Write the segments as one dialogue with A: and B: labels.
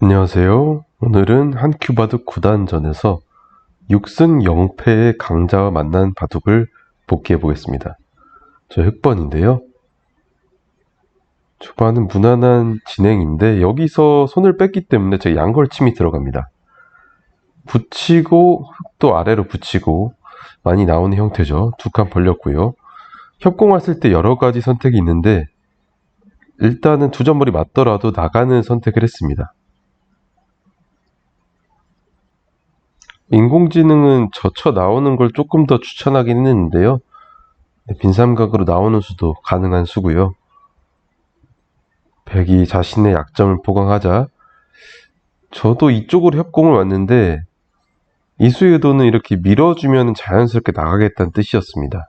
A: 안녕하세요. 오늘은 한 큐바드 9단전에서 6승 0패의 강자와 만난 바둑을 복귀해 보겠습니다. 저 흑번인데요. 초반은 무난한 진행인데 여기서 손을 뺐기 때문에 제 양걸침이 들어갑니다. 붙이고 흑도 아래로 붙이고 많이 나오는 형태죠. 두 칸 벌렸고요. 협공했을 때 여러 가지 선택이 있는데 일단은 두 점머리 맞더라도 나가는 선택을 했습니다. 인공지능은 젖혀 나오는 걸 조금 더 추천하긴 했는데요. 네, 빈삼각으로 나오는 수도 가능한 수고요. 백이 자신의 약점을 보강하자 저도 이쪽으로 협공을 왔는데 이수의 의도는 이렇게 밀어주면 자연스럽게 나가겠다는 뜻이었습니다.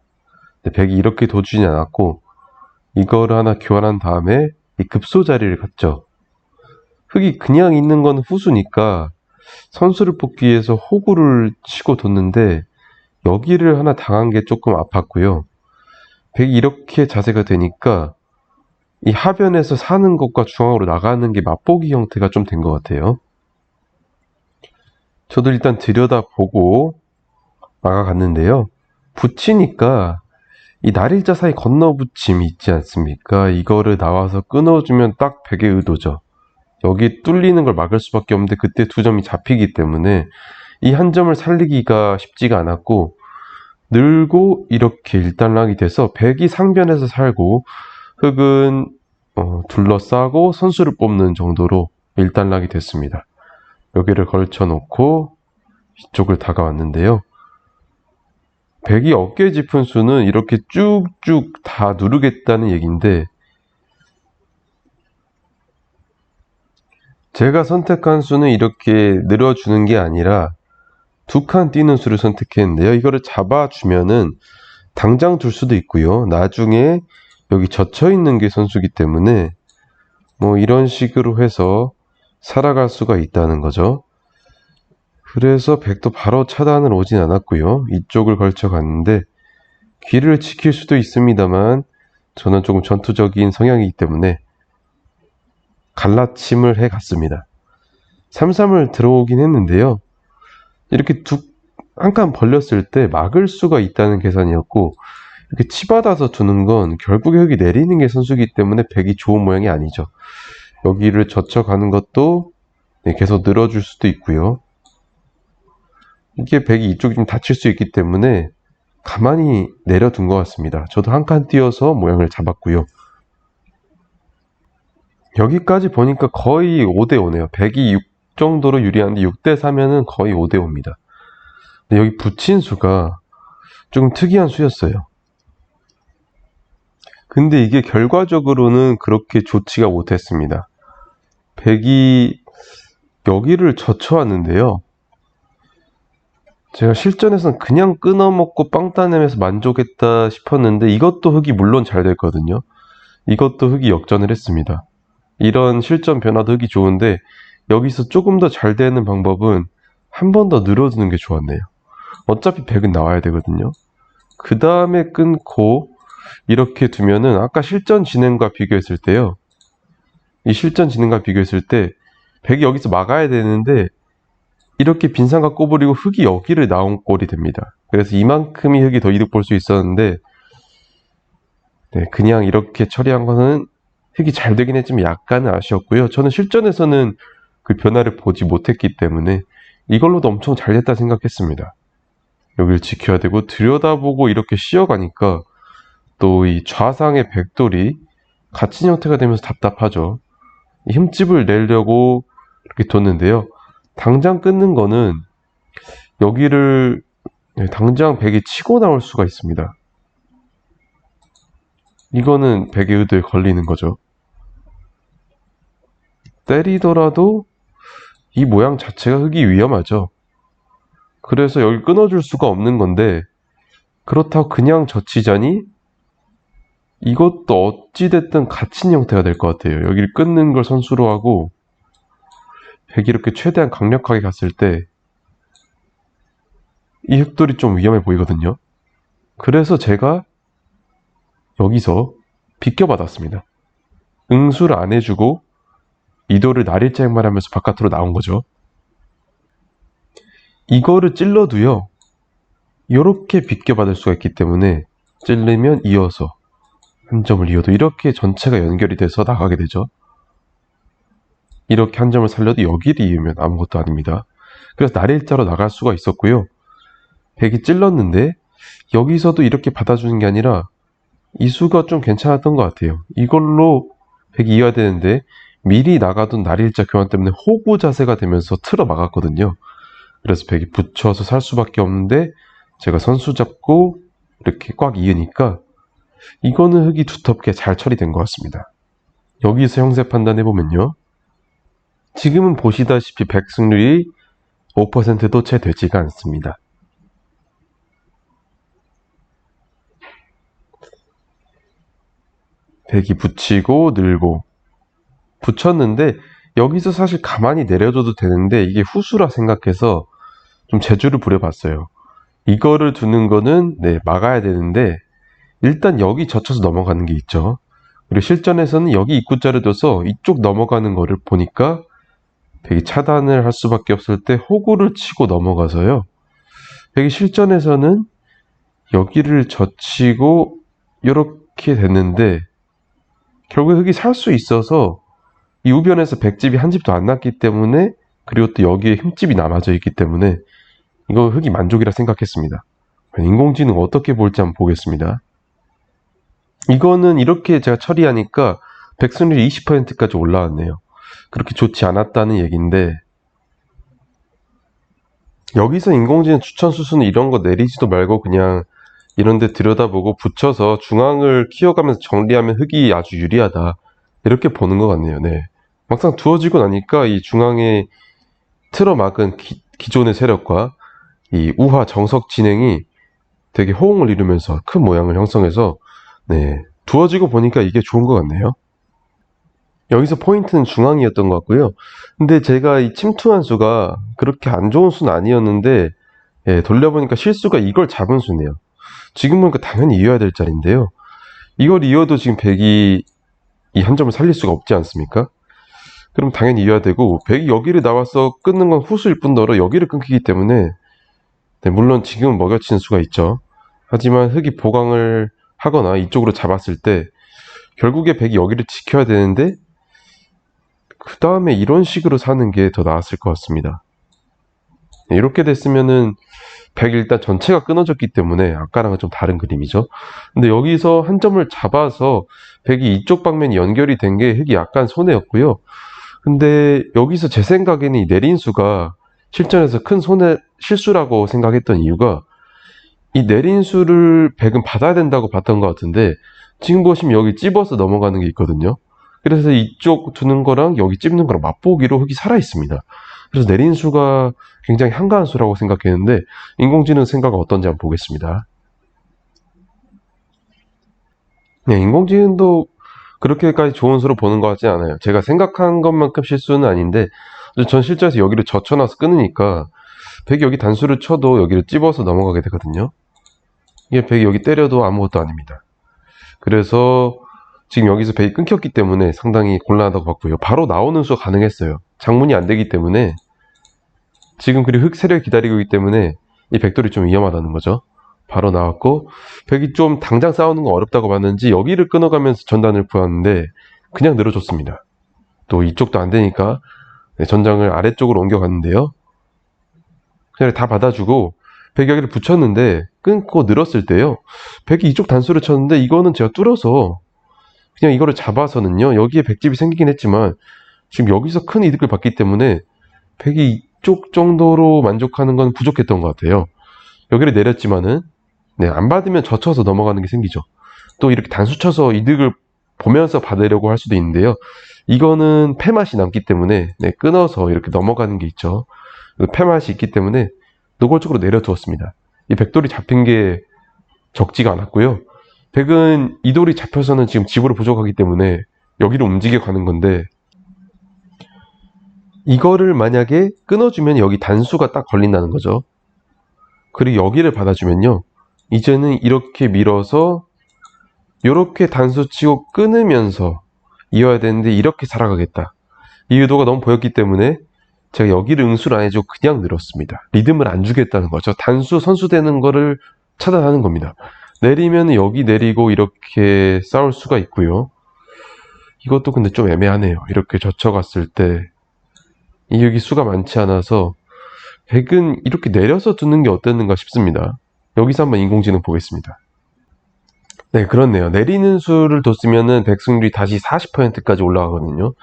A: 백이 이렇게 도주지 않았고 이거를 하나 교환한 다음에 이 급소 자리를 갔죠. 흙이 그냥 있는 건 후수니까 선수를 뽑기 위해서 호구를 치고 뒀는데 여기를 하나 당한 게 조금 아팠고요. 백이 이렇게 자세가 되니까 이 하변에서 사는 것과 중앙으로 나가는 게 맛보기 형태가 좀 된 것 같아요. 저도 일단 들여다보고 막아갔는데요. 붙이니까 이 날일자 사이 건너붙임이 있지 않습니까? 이거를 나와서 끊어주면 딱 백의 의도죠. 여기 뚫리는 걸 막을 수밖에 없는데 그때 두 점이 잡히기 때문에 이 한 점을 살리기가 쉽지가 않았고 늘고 이렇게 일단락이 돼서 백이 상변에서 살고 흑은 어, 둘러싸고 선수를 뽑는 정도로 일단락이 됐습니다. 여기를 걸쳐 놓고 이쪽을 다가왔는데요. 백이 어깨 짚은 수는 이렇게 쭉쭉 다 누르겠다는 얘기인데 제가 선택한 수는 이렇게 늘어주는 게 아니라 두 칸 뛰는 수를 선택했는데요. 이거를 잡아주면은 당장 둘 수도 있고요. 나중에 여기 젖혀 있는 게 선수기 때문에 뭐 이런 식으로 해서 살아갈 수가 있다는 거죠. 그래서 백도 바로 차단을 오진 않았고요. 이쪽을 걸쳐 갔는데 귀를 지킬 수도 있습니다만 저는 조금 전투적인 성향이기 때문에 갈라침을 해 갔습니다. 3-3을 들어오긴 했는데요. 이렇게 두, 한 칸 벌렸을 때 막을 수가 있다는 계산이었고, 이렇게 치받아서 두는 건 결국에 흙이 내리는 게 선수기 때문에 백이 좋은 모양이 아니죠. 여기를 젖혀가는 것도 네, 계속 늘어줄 수도 있고요. 이게 백이 이쪽이 좀 다칠 수 있기 때문에 가만히 내려둔 것 같습니다. 저도 한 칸 띄어서 모양을 잡았고요. 여기까지 보니까 거의 5대5네요. 100이 6 정도로 유리한데 6대4면은 거의 5대5입니다. 근데 여기 붙인 수가 조금 특이한 수였어요. 근데 이게 결과적으로는 그렇게 좋지가 못했습니다. 100이 여기를 젖혀왔는데요. 제가 실전에서는 그냥 끊어먹고 빵 따내면서 만족했다 싶었는데 이것도 흙이 물론 잘 됐거든요. 이것도 흙이 역전을 했습니다. 이런 실전 변화도 흙이 좋은데 여기서 조금 더 잘 되는 방법은 한 번 더 늘어두는 게 좋았네요. 어차피 100은 나와야 되거든요. 그 다음에 끊고 이렇게 두면은 아까 실전 진행과 비교했을 때요. 이 실전 진행과 비교했을 때 100이 여기서 막아야 되는데 이렇게 빈상과 꼬부리고 흙이 여기를 나온 꼴이 됩니다. 그래서 이만큼이 흙이 더 이득 볼 수 있었는데 네, 그냥 이렇게 처리한 거는 흙이 잘 되긴 했지만 약간은 아쉬웠고요. 저는 실전에서는 그 변화를 보지 못했기 때문에 이걸로도 엄청 잘 됐다 생각했습니다. 여기를 지켜야 되고 들여다보고 이렇게 쉬어가니까 또 이 좌상의 백돌이 갇힌 형태가 되면서 답답하죠. 힘집을 내려고 이렇게 뒀는데요. 당장 끊는 거는 여기를 네, 당장 백이 치고 나올 수가 있습니다. 이거는 백의 의도에 걸리는 거죠. 때리더라도 이 모양 자체가 흙이 위험하죠. 그래서 여기 끊어줄 수가 없는 건데 그렇다고 그냥 젖히자니 이것도 어찌됐든 갇힌 형태가 될 것 같아요. 여기를 끊는 걸 선수로 하고 백이 이렇게 최대한 강력하게 갔을 때이 흑돌이 좀 위험해 보이거든요. 그래서 제가 여기서 비껴받았습니다. 응수를 안 해주고 이도를 날일자액만 하면서 바깥으로 나온 거죠. 이거를 찔러도요. 이렇게 비껴받을 수가 있기 때문에 찔르면 이어서 한 점을 이어도 이렇게 전체가 연결이 돼서 나가게 되죠. 이렇게 한 점을 살려도 여기를 이으면 아무것도 아닙니다. 그래서 날일자로 나갈 수가 있었고요. 백이 찔렀는데 여기서도 이렇게 받아주는 게 아니라 이 수가 좀 괜찮았던 것 같아요. 이걸로 백이 이어야 되는데 미리 나가둔 날일자 교환 때문에 호구 자세가 되면서 틀어 막았거든요. 그래서 백이 붙여서 살 수밖에 없는데 제가 선수 잡고 이렇게 꽉 이으니까 이거는 흙이 두텁게 잘 처리된 것 같습니다. 여기서 형세 판단해 보면요. 지금은 보시다시피 백 승률이 5%도 채 되지가 않습니다. 백이 붙이고 늘고 붙였는데 여기서 사실 가만히 내려줘도 되는데 이게 후수라 생각해서 좀 재주를 부려봤어요. 이거를 두는 거는 네, 막아야 되는데 일단 여기 젖혀서 넘어가는 게 있죠. 그리고 실전에서는 여기 입구자를 둬서 이쪽 넘어가는 거를 보니까 백이 차단을 할 수밖에 없을 때 호구를 치고 넘어가서요. 백이 실전에서는 여기를 젖히고 이렇게 됐는데 결국 흙이 살 수 있어서 이 우변에서 백집이 한 집도 안 났기 때문에 그리고 또 여기에 흠집이 남아져 있기 때문에 이거 흙이 만족이라 생각했습니다. 인공지능 어떻게 볼지 한번 보겠습니다. 이거는 이렇게 제가 처리하니까 백승률이 20%까지 올라왔네요. 그렇게 좋지 않았다는 얘기인데 여기서 인공지능 추천 수수는 이런 거 내리지도 말고 그냥 이런 데 들여다보고 붙여서 중앙을 키워가면서 정리하면 흙이 아주 유리하다. 이렇게 보는 것 같네요. 네. 막상 두어지고 나니까 이 중앙에 틀어막은 기, 기존의 세력과 이 우화 정석 진행이 되게 호응을 이루면서 큰 모양을 형성해서 네, 두어지고 보니까 이게 좋은 것 같네요. 여기서 포인트는 중앙이었던 것 같고요. 근데 제가 이 침투한 수가 그렇게 안 좋은 수는 아니었는데 예, 돌려보니까 실수가 이걸 잡은 수네요. 지금 보니까 당연히 이어야 될 자리인데요. 이걸 이어도 지금 백이 이 한 점을 살릴 수가 없지 않습니까? 그럼 당연히 이어야 되고 백이 여기를 나와서 끊는 건 후수일 뿐더러 여기를 끊기기 때문에 네, 물론 지금은 먹여치는 수가 있죠. 하지만 흙이 보강을 하거나 이쪽으로 잡았을 때 결국에 백이 여기를 지켜야 되는데 그 다음에 이런 식으로 사는 게 더 나았을 것 같습니다. 네, 이렇게 됐으면은 백이 일단 전체가 끊어졌기 때문에 아까랑은 좀 다른 그림이죠. 근데 여기서 한 점을 잡아서 백이 이쪽 방면이 연결이 된 게 흙이 약간 손해였고요. 근데 여기서 제 생각에는 이 내린 수가 실전에서 큰 손해 실수라고 생각했던 이유가 이 내린 수를 백은 받아야 된다고 봤던 것 같은데 지금 보시면 여기 찝어서 넘어가는 게 있거든요. 그래서 이쪽 두는 거랑 여기 찝는 거랑 맛보기로 흙이 살아 있습니다. 그래서 내린 수가 굉장히 한가한 수라고 생각했는데 인공지능 생각은 어떤지 한번 보겠습니다. 네, 인공지능도 그렇게까지 좋은 수로 보는 것 같지 않아요. 제가 생각한 것만큼 실수는 아닌데 전 실제에서 여기를 젖혀놔서 끊으니까 백이 여기 단수를 쳐도 여기를 찝어서 넘어가게 되거든요. 이게 백이 여기 때려도 아무것도 아닙니다. 그래서 지금 여기서 백이 끊겼기 때문에 상당히 곤란하다고 봤고요. 바로 나오는 수가 가능했어요. 장문이 안 되기 때문에 지금 그리고 흑 세력이 기다리고 있기 때문에 이 백돌이 좀 위험하다는 거죠. 바로 나왔고 백이 좀 당장 싸우는 거 어렵다고 봤는지 여기를 끊어가면서 전단을 부었는데 그냥 늘어줬습니다. 또 이쪽도 안 되니까 네, 전장을 아래쪽으로 옮겨갔는데요. 그냥 다 받아주고 백이 여기를 붙였는데 끊고 늘었을 때요. 백이 이쪽 단수를 쳤는데 이거는 제가 뚫어서 그냥 이거를 잡아서는요. 여기에 백집이 생기긴 했지만 지금 여기서 큰 이득을 받기 때문에 백이 이쪽 정도로 만족하는 건 부족했던 것 같아요. 여기를 내렸지만은 네, 안 받으면 젖혀서 넘어가는 게 생기죠. 또 이렇게 단수 쳐서 이득을 보면서 받으려고 할 수도 있는데요. 이거는 폐맛이 남기 때문에 네, 끊어서 이렇게 넘어가는 게 있죠. 폐맛이 있기 때문에 노골적으로 내려두었습니다. 이 백돌이 잡힌 게 적지가 않았고요. 백은 이 돌이 잡혀서는 지금 집으로 부족하기 때문에 여기로 움직여 가는 건데 이거를 만약에 끊어주면 여기 단수가 딱 걸린다는 거죠. 그리고 여기를 받아주면요. 이제는 이렇게 밀어서 이렇게 단수 치고 끊으면서 이어야 되는데 이렇게 살아가겠다. 이 의도가 너무 보였기 때문에 제가 여기를 응수를 안 해주고 그냥 늘었습니다. 리듬을 안 주겠다는 거죠. 단수 선수 되는 거를 차단하는 겁니다. 내리면 여기 내리고 이렇게 싸울 수가 있고요. 이것도 근데 좀 애매하네요. 이렇게 젖혀갔을 때이 여기 수가 많지 않아서 백은 이렇게 내려서 두는 게 어땠는가 싶습니다. 여기서 한번 인공지능 보겠습니다. 네, 그렇네요. 내리는 수를 뒀으면은 백 승률이 다시 40%까지 올라가거든요.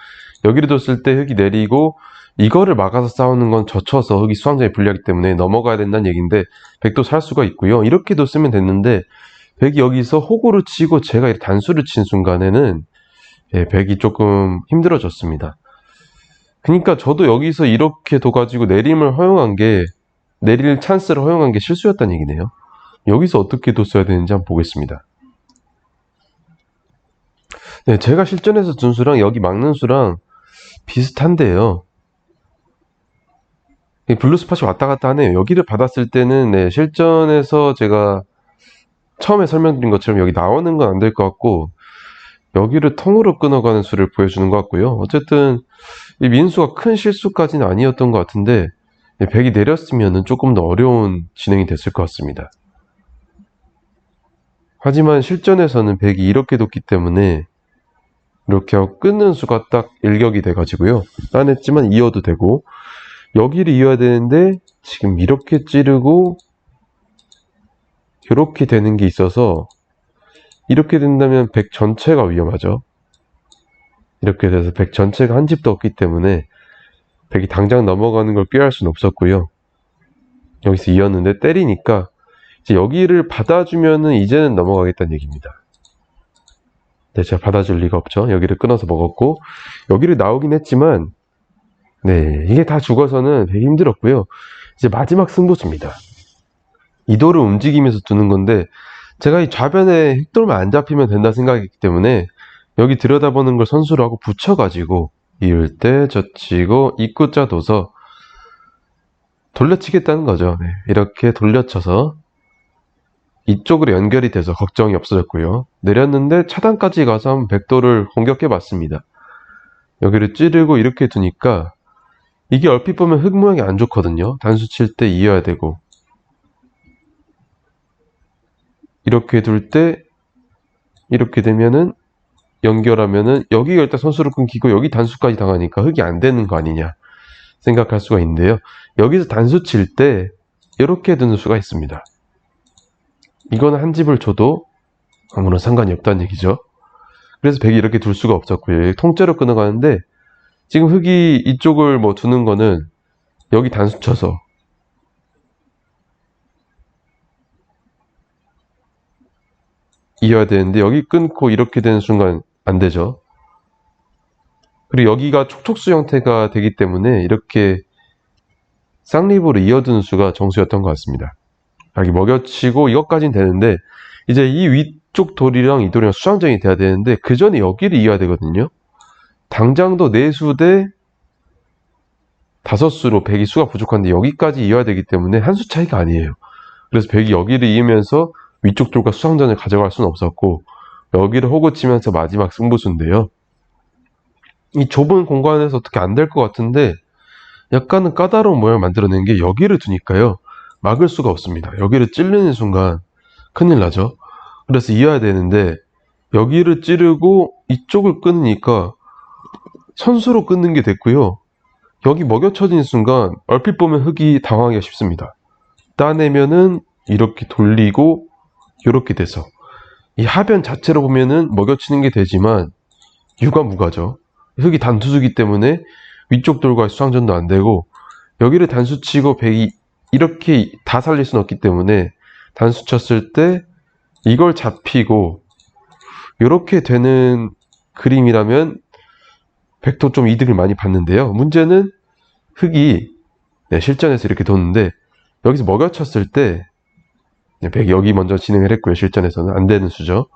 A: 여기를 뒀을 때 흙이 내리고 이거를 막아서 싸우는 건 젖혀서 흙이 수왕장에 불리하기 때문에 넘어가야 된다는 얘기인데 백도 살 수가 있고요. 이렇게 뒀으면 됐는데 백이 여기서 호구를 치고 제가 단수를 친 순간에는 예, 백이 조금 힘들어졌습니다. 그러니까 저도 여기서 이렇게 둬가지고 내림을 허용한 게 내릴 찬스를 허용한 게 실수였다는 얘기네요. 여기서 어떻게 뒀어야 되는지 한번 보겠습니다. 네, 제가 실전에서 둔 수랑 여기 막는 수랑 비슷한데요. 이 블루 스팟이 왔다 갔다 하네요. 여기를 받았을 때는 네, 실전에서 제가 처음에 설명드린 것처럼 여기 나오는 건 안 될 것 같고 여기를 통으로 끊어가는 수를 보여주는 것 같고요. 어쨌든 이 민수가 큰 실수까지는 아니었던 것 같은데 백이 내렸으면 조금 더 어려운 진행이 됐을 것 같습니다. 하지만 실전에서는 백이 이렇게 뒀기 때문에 이렇게 하고 끊는 수가 딱 일격이 돼가지고요. 따냈지만 이어도 되고 여기를 이어야 되는데 지금 이렇게 찌르고 이렇게 되는 게 있어서 이렇게 된다면 백 전체가 위험하죠. 이렇게 돼서 백 전체가 한 집도 없기 때문에 백이 당장 넘어가는 걸 꾀할 수는 없었고요. 여기서 이었는데 때리니까 여기를 받아주면은 이제는 넘어가겠다는 얘기입니다. 네, 제가 받아줄 리가 없죠. 여기를 끊어서 먹었고 여기를 나오긴 했지만 네, 이게 다 죽어서는 되게 힘들었고요. 이제 마지막 승부수입니다. 이도를 움직이면서 두는 건데 제가 이 좌변에 흑돌만 안 잡히면 된다 생각했기 때문에 여기 들여다보는 걸 선수로 하고 붙여가지고 이을 때 젖히고 입구자 둬서 돌려치겠다는 거죠. 네, 이렇게 돌려쳐서 이쪽으로 연결이 돼서 걱정이 없어졌고요. 내렸는데 차단까지 가서 한번 백도를 공격해 봤습니다. 여기를 찌르고 이렇게 두니까 이게 얼핏 보면 흙 모양이 안 좋거든요. 단수 칠 때 이어야 되고 이렇게 둘 때 이렇게 되면은 연결하면은 여기가 일단 선수를 끊기고 여기 단수까지 당하니까 흙이 안 되는 거 아니냐 생각할 수가 있는데요. 여기서 단수 칠 때 이렇게 드는 수가 있습니다. 이거는 한 집을 줘도 아무런 상관이 없다는 얘기죠. 그래서 백이 이렇게 둘 수가 없었고요. 통째로 끊어가는데 지금 흙이 이쪽을 뭐 두는 거는 여기 단수 쳐서 이어야 되는데 여기 끊고 이렇게 되는 순간 안 되죠. 그리고 여기가 촉촉수 형태가 되기 때문에 이렇게 쌍립으로 이어두는 수가 정수였던 것 같습니다. 여기 먹여치고 이것까진 되는데 이제 이 위쪽 돌이랑 이 돌이랑 수상정이 돼야 되는데 그 전에 여기를 이어야 되거든요. 당장도 네수 대 다섯 수로 백이 수가 부족한데 여기까지 이어야 되기 때문에 한 수 차이가 아니에요. 그래서 백이 여기를 이으면서 위쪽 돌과 수상전을 가져갈 수는 없었고 여기를 호구 치면서 마지막 승부수인데요. 이 좁은 공간에서 어떻게 안 될 것 같은데 약간은 까다로운 모양을 만들어낸 게 여기를 두니까요. 막을 수가 없습니다. 여기를 찌르는 순간 큰일 나죠. 그래서 이어야 되는데 여기를 찌르고 이쪽을 끊으니까 선수로 끊는 게 됐고요. 여기 먹여쳐진 순간 얼핏 보면 흙이 당황하기가 쉽습니다. 따내면은 이렇게 돌리고 이렇게 돼서 이 하변 자체로 보면은 먹여치는 게 되지만 유가 무가죠. 흙이 단투수기 때문에 위쪽 돌과 수상전도 안 되고 여기를 단수 치고 백이 이렇게 다 살릴 수는 없기 때문에 단수 쳤을 때 이걸 잡히고 이렇게 되는 그림이라면 백도 좀 이득을 많이 봤는데요. 문제는 흙이 네, 실전에서 이렇게 뒀는데 여기서 먹여쳤을 때 네, 백 여기 먼저 진행을 했고요. 실전에서는 안 되는 수죠.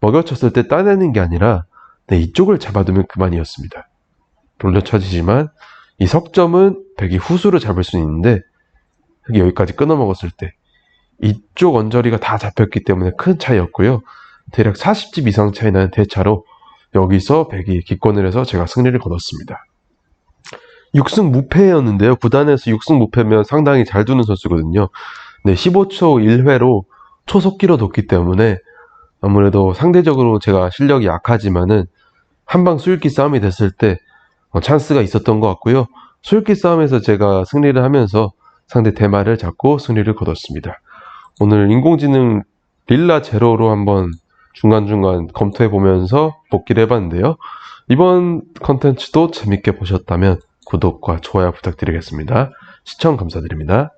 A: 먹여쳤을 때 따내는 게 아니라 네, 이쪽을 잡아두면 그만이었습니다. 돌려쳐지지만 이 석점은 백이 후수로 잡을 수 있는데 여기까지 끊어 먹었을 때 이쪽 언저리가 다 잡혔기 때문에 큰 차이였고요. 대략 40집 이상 차이 나는 대차로 여기서 백이 기권을 해서 제가 승리를 거뒀습니다. 6승 무패였는데요. 구단에서 6승 무패면 상당히 잘 두는 선수거든요. 네, 15초 1회로 초속기로 뒀기 때문에 아무래도 상대적으로 제가 실력이 약하지만은 한방 수익기 싸움이 됐을 때 어, 찬스가 있었던 것 같고요. 수익기 싸움에서 제가 승리를 하면서 상대 대마를 잡고 승리를 거뒀습니다. 오늘 인공지능 릴라 제로로 한번 중간중간 검토해 보면서 복기를 해봤는데요. 이번 컨텐츠도 재밌게 보셨다면 구독과 좋아요 부탁드리겠습니다. 시청 감사드립니다.